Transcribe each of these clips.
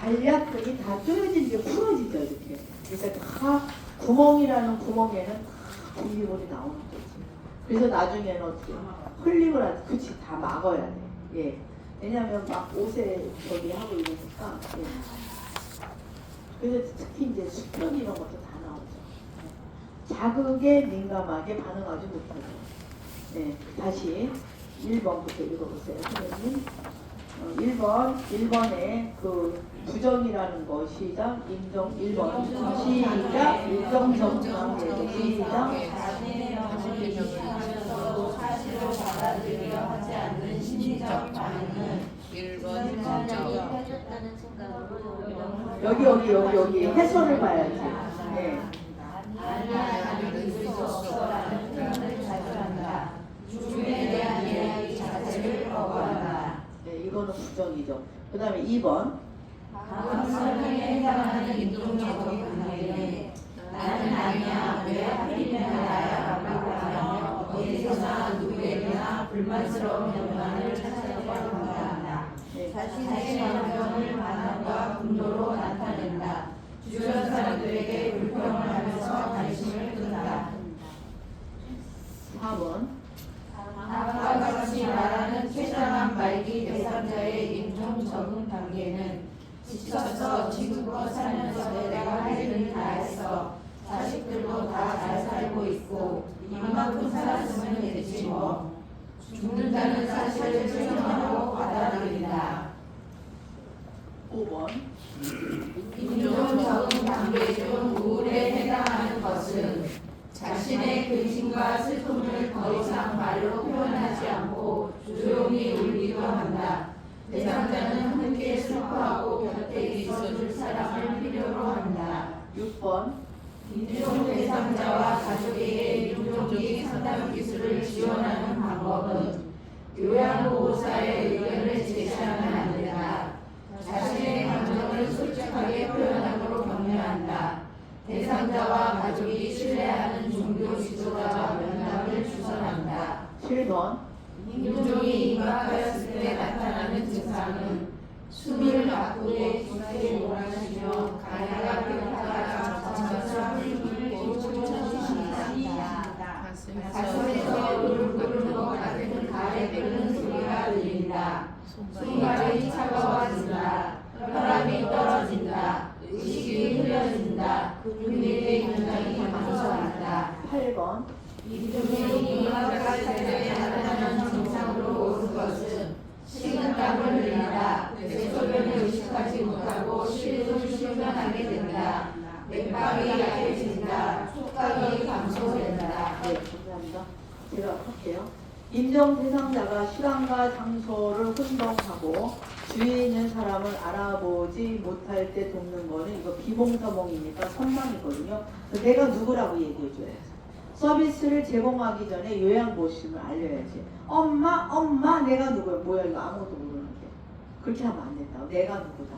간략근이 다게 풀어지죠 이렇게. 그러니까 다 구멍이라는 구멍에는 다 분비물이 나오는 거지. 그래서 나중에는 어떻게 흘림을 하지? 그치 다 막아야 돼. 예. 왜냐하면 막 옷에 저기 하고 이러니까. 예. 그래서 특히 이제 수평 이런 것도 다 나오죠. 예. 자극에 민감하게 반응하지 못하죠. 네, 다시 1번부터 읽어보세요. 선생님. 어, 1번, 1번에 그 부정이라는 거 시작, 인정 1번. 시작, 정정에서 시작, 자신의 영혼을 인식하면서도 사실을 받아들이려 하지 않는 심리적 반응은 1번. 인간적이 인정 펴졌다는 생각으로 영혼을 여기 여기 여기 여기. 해설을 봐야지. 네. 아니야 나는 믿을 수 없어라는 표현을 자주 한다. 죽음에 대한 이야기 자체를 거부한다. 네, 이거는 부정이죠. 그 다음에 2번. 다음 설명에 해당하는 인종적인 관계는 나는 아니야 왜 하필이면 나야 라고 하며 어디서나 누구에게나 불만스러운 연관을 찾으려고 한다. 네. 자신의 감정을 반항과 분노로 나타낸다. 주변 사람들에게 불평을 하면서 관심을 끈다. 4번. 다음과 같이 말하는 최장한 말기 대상자의 인종 적응 단계는 지쳤어 지금껏 살면서 내가 할 일은 다 했어 자식들도 다 잘 살고 있고 이만큼 살았으면 됐지 뭐 죽는다는 사실을 실감하고 받아들인다 5번. 인종 적응 단계 중 우울에 해당하는 것은 자신의 근심과 슬픔을 더 이상 말로 표현하지 않고 조용히 울기도 한다. 대상자는 함께 슬퍼하고 곁에 있어줄 사람을 필요로 한다. 6번. 인종 대상자와 가족에게 인종적인 상담 기술을 지원하는 방법은 요양보호사의 의견을 제시하면 안 된다. 자신의 감정을 솔직하게 표현하도록 격려한다. 대상자와 가족이 신뢰하는 종교 지도자와 면담을 추천한다. 7번. 인종이 임박하였을 때 나타나는 증상은 숨을 막고에 깊게 몰아쉬며 가래가 끓다가 점점 힘을 쫓아주신다. 가슴에서 것 같은 가래 끓는 소리가 들린다. 손발이 차가워진다. 혈압이 떨어진다. 의식이 흐려진다. 근육이 굉장히 감소한다. 8번. 이중에 임박할 때 나타나는 증상으로 오는 것은 식은땀을 흘린다. 대소변을 의식하지 못하고 실도 실변하게 된다. 맥박이 약해진다. 촉각이 감소된다. 네, 감사합니다. 제가 할게요. 인정 대상자가 시간과 장소를 혼동하고 주위에 있는 사람을 알아보지 못할 때 돕는 거는 이거 비몽사몽이니까 선망이거든요. 내가 누구라고 얘기해줘야지. 서비스를 제공하기 전에 요양보심을 알려야지. 엄마, 엄마, 내가 누구야? 뭐야, 이거 아무것도 모르는데. 그렇게 하면 안 된다고. 내가 누구다.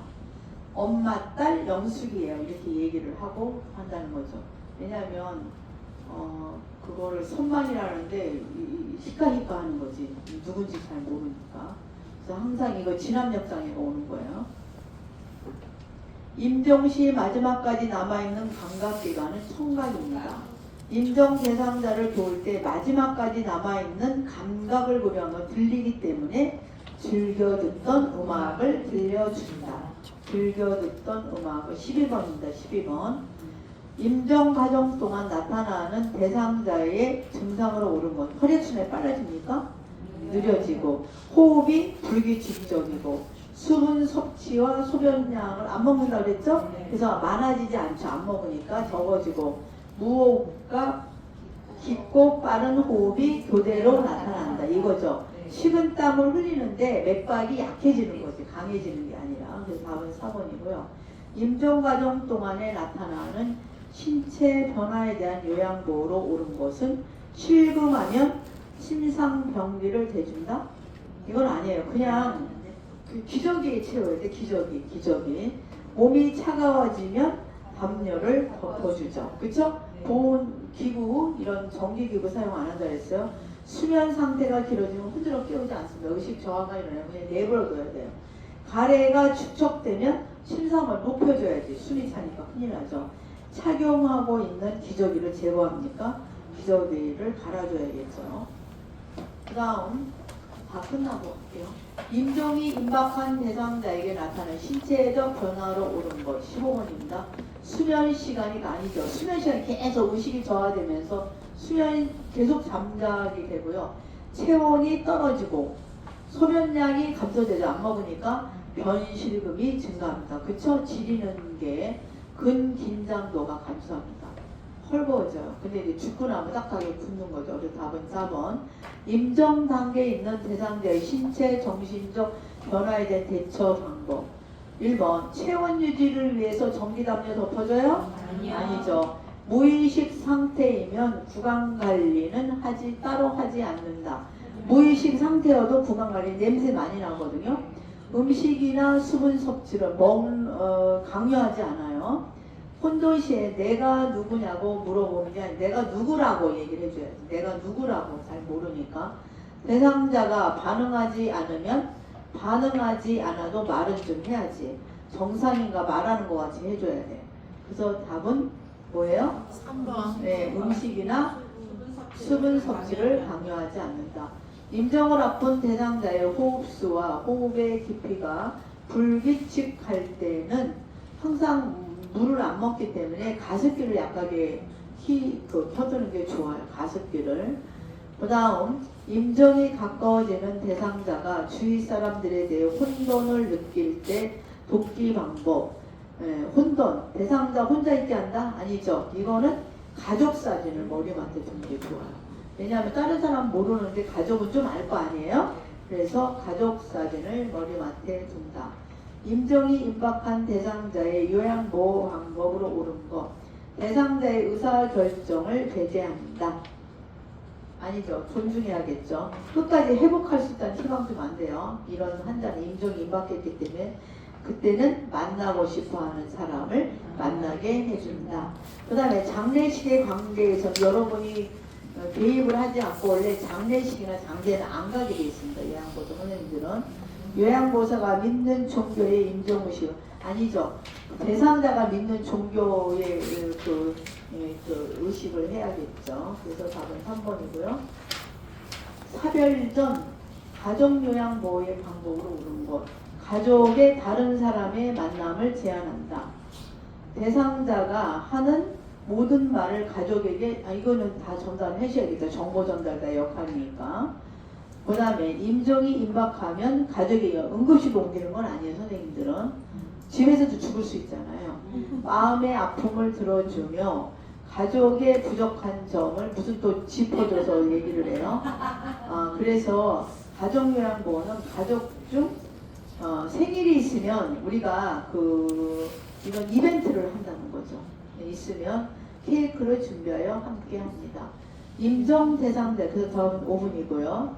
엄마, 딸, 영숙이에요. 이렇게 얘기를 하고 한다는 거죠. 왜냐하면 어 그거를 이- 히카히카 하는 거지 누군지 잘 모르니까 그래서 항상 이거 진압역장에 오는 거예요. 임종 시 마지막까지 남아있는 감각기관은 청각입니다. 임종 대상자를 도울 때 마지막까지 남아있는 감각을 보면 들리기 때문에 즐겨 듣던 음악을 들려준다. 즐겨 듣던 음악을 12번입니다. 12번. 임종 과정 동안 나타나는 대상자의 증상으로 오른 것. 혈액순환이 빨라집니까? 느려지고 호흡이 불규칙적이고 수분 섭취와 소변량을 안 먹는다고 그랬죠? 그래서 많아지지 않죠. 안 먹으니까 적어지고 무호흡과 깊고 빠른 호흡이 교대로 나타난다. 이거죠. 식은 땀을 흘리는데 맥박이 약해지는 거지. 강해지는 게 아니라. 그래서 답은 4번이고요. 임종 과정 동안에 나타나는 신체 변화에 대한 요양보호로 옳은 것은 실금하면 심상병리를 대준다? 이건 아니에요. 그냥 그 기저귀에 채워야 돼. 기저귀, 기저귀. 몸이 차가워지면 담요를 덮어주죠. 그쵸? 보온 기구, 이런 전기기구 사용 안 한다 했어요. 수면 상태가 길어지면 흔들어 깨우지 않습니다. 의식 저하가 일어나면 그냥 내버려둬야 돼요. 가래가 축적되면 침상을 높여줘야지 숨이 차니까 큰일 나죠. 착용하고 있는 기저귀를 제거합니까? 기저귀를 갈아줘야겠죠. 그 다음 다 끝나고 할게요. 임종이 임박한 대상자에게 나타나는 신체적 변화로 오른 것 15번입니다. 수면 시간이 아니죠. 수면 시간이 계속 의식이 저하되면서 수면이 계속 잠자게 되고요. 체온이 떨어지고 소변량이 감소되죠. 안 먹으니까 변실금이 증가합니다. 그쵸? 지리는 게 근긴장도가 감소합니다. 헐거워져요. 근데 이제 죽고 나면 딱하게 굳는 거죠. 그래서 답은 4번. 임정 단계에 있는 대상자의 신체 정신적 변화에 대한 대처 방법. 1번. 체온 유지를 위해서 전기 담요 덮어줘요? 아니요. 아니죠. 무의식 상태이면 구강 관리는 하지 따로 하지 않는다. 무의식 상태여도 구강 관리 냄새 많이 나거든요. 음식이나 수분 섭취를 먹 어, 강요하지 않아요. 혼돈시에 내가 누구냐고 물어보는 게 아니라 내가 누구라고 얘기를 해줘야지. 내가 누구라고 잘 모르니까 대상자가 반응하지 않으면 반응하지 않아도 말은 좀 해야지. 정상인가 말하는 것 같이 해줘야 돼. 그래서 답은 뭐예요? 3번. 네, 음식이나 수분 섭취를 강요하지 않는다. 임정을 앞둔 대상자의 호흡수와 호흡의 깊이가 불규칙할 때는 항상 물을 안 먹기 때문에 가습기를 약하게 키, 그, 켜두는 게 좋아요. 가습기를. 그 다음, 임정이 가까워지는 대상자가 주위 사람들에 대해 혼돈을 느낄 때 돕기 방법. 예, 혼돈. 대상자 혼자 있게 한다? 아니죠. 이거는 가족 사진을 머리맡에 두는 게 좋아요. 왜냐하면 다른 사람 모르는데 가족은 좀 알 거 아니에요? 그래서 가족 사진을 머리맡에 둔다. 임정이 임박한 대상자의 요양 보호 방법으로 옳은 것. 대상자의 의사 결정을 배제한다. 아니죠. 존중해야겠죠. 끝까지 회복할 수 있다는 희망 좀 안 돼요. 이런 환자는 임종이 임박했기 때문에 그때는 만나고 싶어 하는 사람을 만나게 해준다. 그 다음에 장례식의 관계에서 여러분이 어, 개입을 하지 않고 원래 장례식이나 장제는 안 가게 돼 있습니다. 요양보도 선생님들은. 요양보사가 믿는 종교의 임종의식 아니죠. 대상자가 믿는 종교의 그, 그, 예, 그 의식을 해야겠죠. 그래서 답은 3번이고요. 사별전 가족요양보호의 방법으로 오른 것. 가족의 다른 사람의 만남을 제한한다. 대상자가 하는 모든 말을 가족에게 아 이거는 다 전달하셔야겠죠. 정보 전달자 역할이니까. 그 다음에 임종이 임박하면 가족에게 응급실 옮기는 건 아니에요. 선생님들은 집에서도 죽을 수 있잖아요. 마음의 아픔을 들어주며 가족의 부족한 점을 무슨 또 짚어줘서 얘기를 해요. 아, 그래서 가족요양보호는 가족 중 어, 생일이 있으면 우리가 그 이런 이벤트를 한다는 거죠. 네, 있으면 케이크를 준비하여 함께 합니다. 임정 대상자 그래서 다음 5분이고요.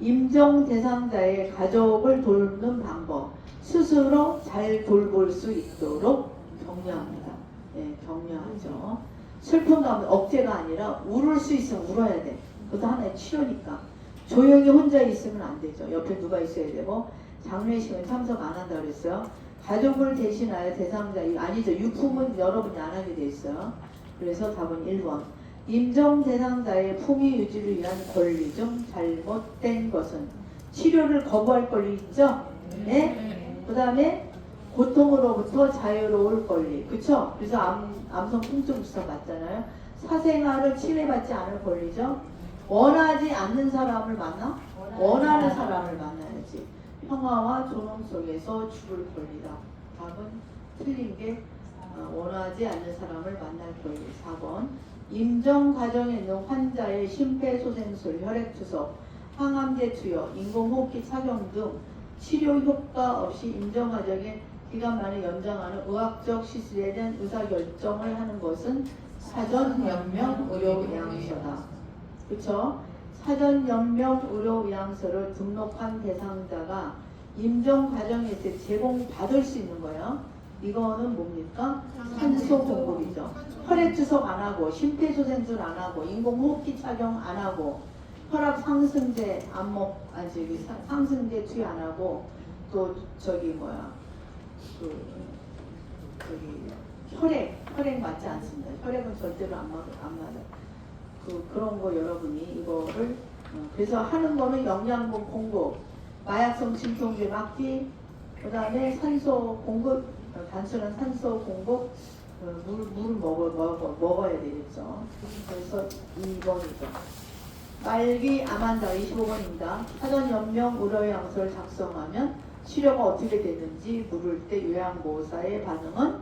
임정 대상자의 가족을 돕는 방법 스스로 잘 돌볼 수 있도록 격려합니다. 네, 격려하죠. 슬픈 감은 억제가 아니라 울을 수 있으면 울어야 돼. 그것도 하나의 치료니까. 조용히 혼자 있으면 안 되죠. 옆에 누가 있어야 되고 장례식은 참석 안 한다 그랬어요. 가족을 대신하여 대상자 아니죠. 유품은 여러분이 안 하게 돼 있어요. 그래서 답은 1번. 임정 대상자의 품위 유지를 위한 권리 중 잘못된 것은 치료를 거부할 권리 있죠? 네? 그 다음에 고통으로부터 자유로울 권리. 그쵸? 그래서 암, 암성 통증 주사 맞잖아요. 사생활을 침해받지 않을 권리죠? 원하지 않는 사람을 만나? 원하는 사람을 만나야지. 평화와 존엄 속에서 죽을 권리다. 답은 틀린 게 어, 원하지 않는 사람을 만날 권리. 4번. 임정 과정에 있는 환자의 심폐소생술, 혈액투석, 항암제 투여, 인공호흡기 착용 등 치료 효과 없이 임정 과정에 기간만에 연장하는 의학적 시술에 대한 의사결정을 하는 것은 사전연명 의료의향서다. 그쵸? 사전연명 의료의향서를 등록한 대상자가 임정 과정에서 제공받을 수 있는 거예요. 이거는 뭡니까? 산소 공급이죠. 혈액 주석 안 하고 심폐소생술 안 하고 인공호흡기 착용 안 하고 혈압 상승제 안 먹, 아니 저기 사- 상승제 투여 안 하고 또 저기 뭐야 그 저기 혈액 혈액 맞지 않습니다. 혈액은 절대로 안 맞아 안 맞아. 그 그런 거 여러분이 이거를 어, 그래서 하는 거는 영양분 공급, 마약성 진통제 막기, 그 다음에 산소 공급, 어, 단순한 산소 공급, 어, 물 물을 먹어 먹어 먹어야 되겠죠. 그래서 2번이죠. 말기 암환자 25번입니다. 사전 연명 의료양서를 작성하면 치료가 어떻게 되는지 물을 때 요양보호사의 반응은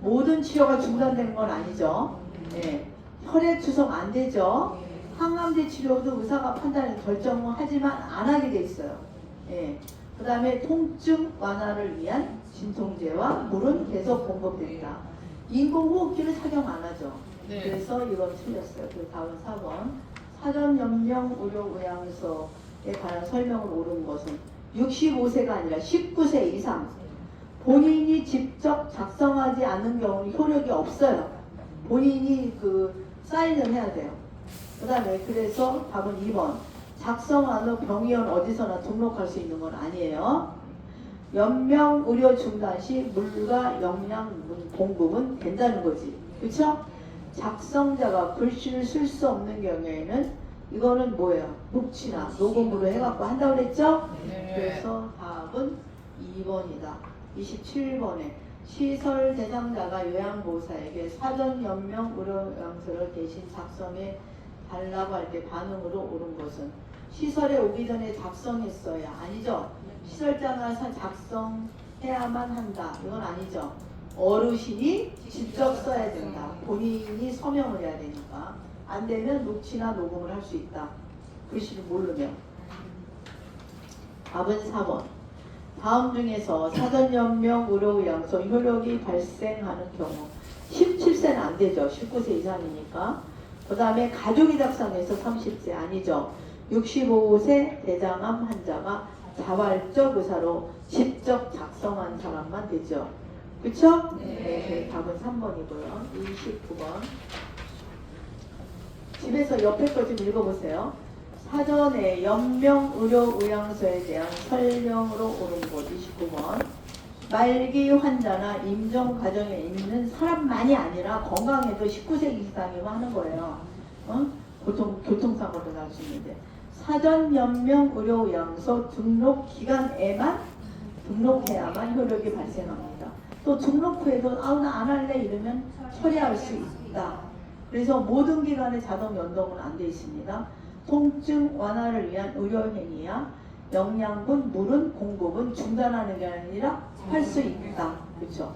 모든 치료가 중단된 건 아니죠. 예. 혈액 추성 안 되죠. 항암제 치료도 의사가 판단해 결정을 하지만 안 하게 돼 있어요. 예. 그 다음에 통증 완화를 위한 진통제와 물은 계속 공급된다. 인공호흡기를 착용 안 하죠. 그래서 이건 틀렸어요. 그 다음 4번. 사전 연명 의료 의향서에 관한 설명을 옳은 것은 65세가 아니라 19세 이상 본인이 직접 작성하지 않는 경우는 효력이 없어요. 본인이 그 사인을 해야 돼요. 그 다음에 그래서 답은 2번. 작성한 후 병의원 어디서나 등록할 수 있는 건 아니에요. 연명 의료 중단 시 물과 영양 공급은 된다는 거지. 그쵸? 작성자가 글씨를 쓸 수 없는 경우에는 이거는 뭐예요? 묵치나 녹음으로 해갖고 한다고 그랬죠? 그래서 답은 2번이다. 27번에 시설 대상자가 요양보호사에게 사전 연명 의료양서를 대신 작성해 달라고 할 때 반응으로 옳은 것은 시설에 오기 전에 작성했어야 아니죠? 시설자가 사- 작성해야만 한다. 이건 아니죠. 어르신이 직접 써야 된다. 본인이 서명을 해야 되니까. 안 되면 녹취나 녹음을 할 수 있다. 글씨를 모르면. 답은 4번. 다음 중에서 사전연명 의료양서 효력이 발생하는 경우 17세는 안 되죠. 19세 이상이니까. 그 다음에 가족이 작성해서 30세 아니죠. 65세 대장암 환자가 자발적 의사로 직접 작성한 사람만 되죠. 그쵸? 네. 답은 3번이고요. 29번. 집에서 옆에 거 좀 읽어보세요. 사전에 연명 의료 의향서에 대한 설명으로 옳은 곳 29번. 말기 환자나 임종 과정에 있는 사람만이 아니라 건강해도 19세 이상이면 하는 거예요. 어? 보통 교통사고로 날수 있는데 사전 연명 의료 의향서 등록 기간에만 등록해야만 효력이 발생합니다. 또 등록 후에도 아우 나 안 할래 이러면 처리할 수 있다. 그래서 모든 기관에 자동 연동은 안 돼 있습니다. 통증 완화를 위한 의료 행위야 영양분, 물은 공급은 중단하는 게 아니라 할 수 있다. 그렇죠?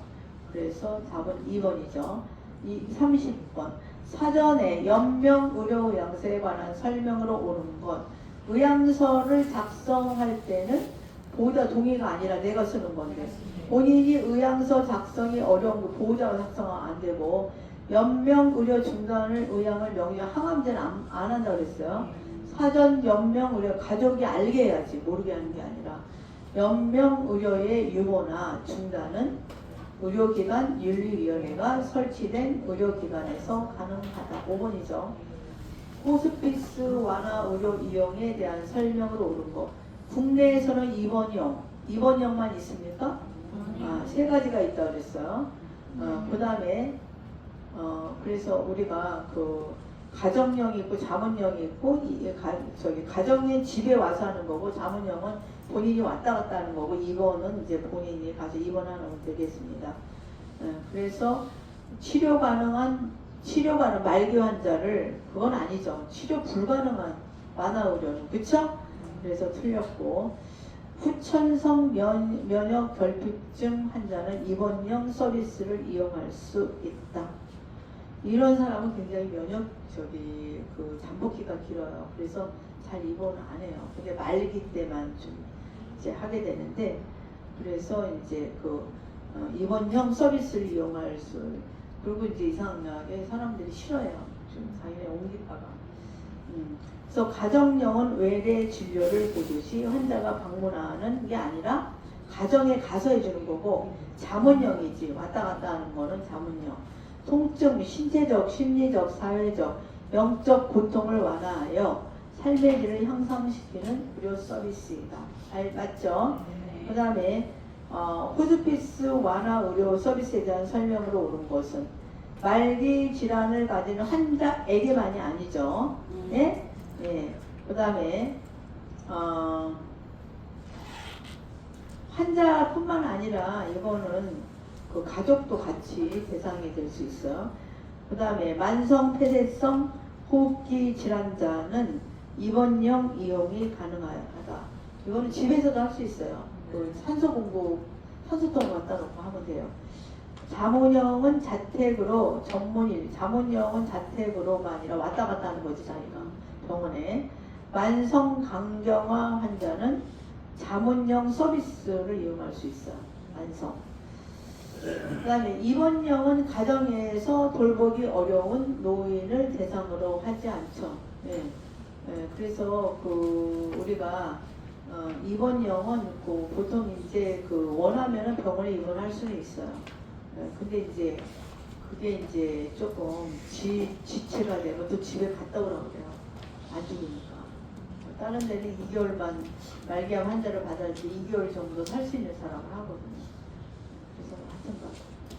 그래서 답은 2번이죠. 이 30번 사전에 연명 의료 양서에 관한 설명으로 옳은 것 의향서를 작성할 때는 보호자 동의가 아니라 내가 쓰는 건데 본인이 의향서 작성이 어려운 거 보호자가 작성은 안 되고 연명 의료 중단을 의향을 명의 항암제는 안, 안 한다고 그랬어요. 사전 연명 의료 가족이 알게 해야지 모르게 하는 게 아니라 연명 의료의 유보나 중단은 의료기관 윤리위원회가 설치된 의료기관에서 가능하다. 5번이죠. 호스피스 완화 의료 이용에 대한 설명을 옳은 거. 국내에서는 2번형, 2번형만 있습니까? 아, 세 가지가 있다 그랬어요. 어, 그 다음에 어, 그래서 우리가 그 가정령이 있고 자문령이 있고 이, 가, 저기 가정령 집에 와서 하는 거고 자문령은 본인이 왔다 갔다 하는 거고 이거는 이제 본인이 가서 입원하면 되겠습니다. 어, 그래서 치료 가능한 치료 가능 말기 환자를 그건 아니죠. 치료 불가능한 완화 의료는 그쵸? 그래서 틀렸고 후천성 면, 면역 결핍증 환자는 입원형 서비스를 이용할 수 있다. 이런 사람은 굉장히 면역 저기 그 잠복기가 길어요. 그래서 잘 입원을 안 해요. 근데 말기 때만 좀 이제 하게 되는데 그래서 이제 그 어, 입원형 서비스를 이용할 수 그리고 이제 이상하게 사람들이 싫어해요. 좀 자기네 옮기다가. 음. 그래서 가정령은 외래 진료를 보듯이 환자가 방문하는 게 아니라 가정에 가서 해주는 거고 자문령이지 왔다 갔다 하는 거는 자문령. 통증, 신체적, 심리적, 사회적, 영적 고통을 완화하여 삶의 질을 향상시키는 의료 서비스이다. 알 맞죠? 그 다음에 어, 호스피스 완화 의료 서비스에 대한 설명으로 옳은 것은 말기 질환을 가지는 환자에게만이 아니죠. 예? 예. 그 다음에, 어, 환자뿐만 아니라 이거는 그 가족도 같이 대상이 될 수 있어요. 그 다음에 만성 폐쇄성 호흡기 질환자는 입원용 이용이 가능하다. 이거는 집에서도 할 수 있어요. 그 산소 공급, 산소통 갖다 놓고 하면 돼요. 자문형은 자택으로 전문일, 자문형은 자택으로만 아니라 왔다 갔다 하는 거지 자기가 병원에. 만성 강경화 환자는 자문형 서비스를 이용할 수 있어. 만성. 그 다음에 입원형은 가정에서 돌보기 어려운 노인을 대상으로 하지 않죠. 예. 예, 그래서 그 우리가 어, 입원형은 그 보통 이제 그 원하면은 병원에 입원할 수는 있어요. 예, 근데 이제 그게 이제 조금 지, 지체가 되면 또 집에 갔다 오라고 그래요. 안 죽으니까. 다른 데는 2개월만 말기암 환자를 때 2개월 정도 살 수 있는 사람을 하거든요.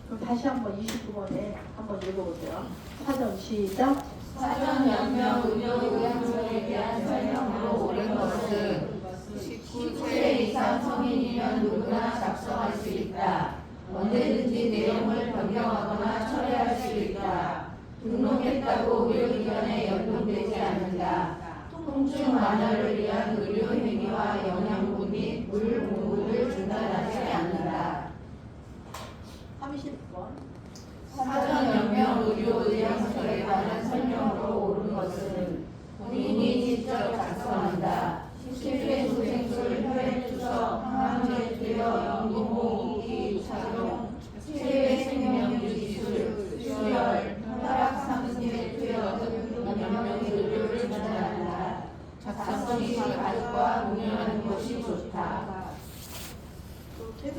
그럼 다시 한번 29번에 한번 읽어보세요. 사전 시작. 사전 연명 의료 의약소에 대한 설명으로 옳은 것은 19세 이상 성인이면 누구나 작성할 수 있다. 언제든지 내용을 변경하거나 철회할 수 있다. 등록했다고 의료기관에 연동되지 않는다. 통증 완화를 위한 의료 행위와 영양분 및 물 공급을 중단하지 않는다. 30번. 사전 연명 의료 의약소에 관한 설명으로 옳은 것은 본인이 직접 작성한다. 실외소생술, 혈액투석, 항암제 투여, 인공호흡기 착용, 실외생명유지술, 수혈, 혈압상승제 투여 등 연명의 의료를 주장한다. 작성이 가족과 공유하는 것이 좋다.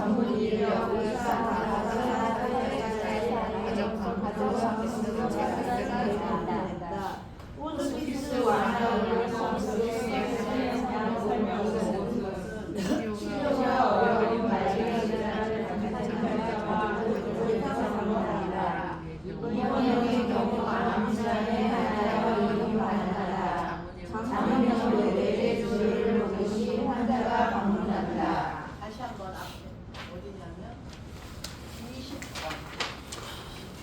가정형은 전문 인력, 의사, 간호사, 호스피스 완화를 치료가 어려운 말기 질환을 가진 환자와 가족을 대상으로 한다. 입원형의 경우 암 질환에 한하여 이용 가능하다. 자문형은 외래 주를 놓은 시 환자가 방문한다. 다시 한번 앞에 어디냐면 20번.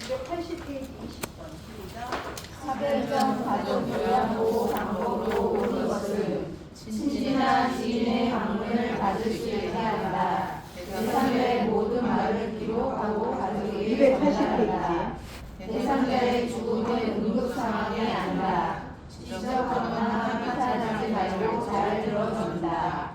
280페이지 20번. 시작. 차별적 가족 요양보호 방법으로 옳은 것은 친지나 지인의 방문을 받을 수 있게 한다. 대상자의 모든 말을 기록하고 가족에게 280 전달한다. 대상자의 죽음은 응급 상황이 아니다. 지적하거나 탓하지 말고 잘 들어준다.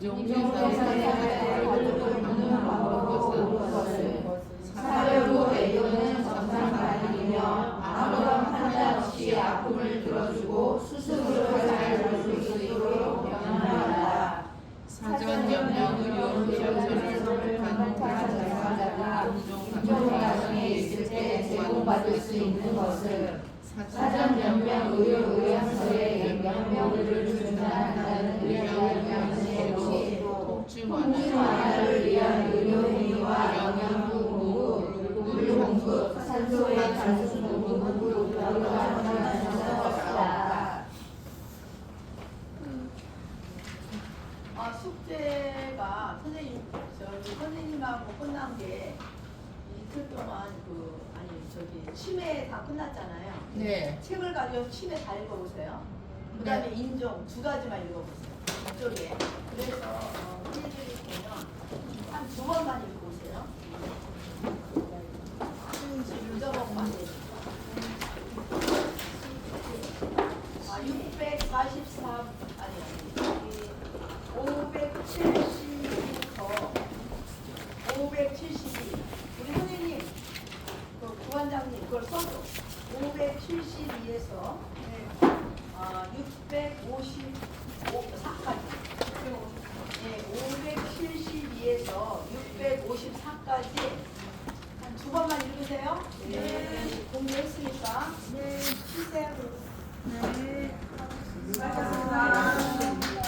인종 대상자의 가족을 묻는 방법으로 옳은 것은 사별 후 애교는 정상 반응이며 아무런 판단 없이 아픔을 들어주고 스스로 잘 돌볼 수 있도록 병행한다. 사전 연명 의료 의료선을 선택한 대상자가 인종 가정에 있을 때 제공 받을 수 있는 것은 사전 연명 의료 의학서에 연명을 중단한다는 의료명령의 통증 통증 완화를 위한 의료 행위와 영양분 공급, 물 공급, 산소의 단순 공급을 불가능한 수 없다. 아, 숙제가 선생님, 저기 선생님하고 끝난 게 이틀 동안 그, 아니, 저기, 치매 다 끝났잖아요. 네. 가지고 치매 다 읽어보세요. 그 다음에 인종 두 가지만 읽어보세요. 이쪽에. 그래서, 어, 선생님이 보면 한 두 번만 읽어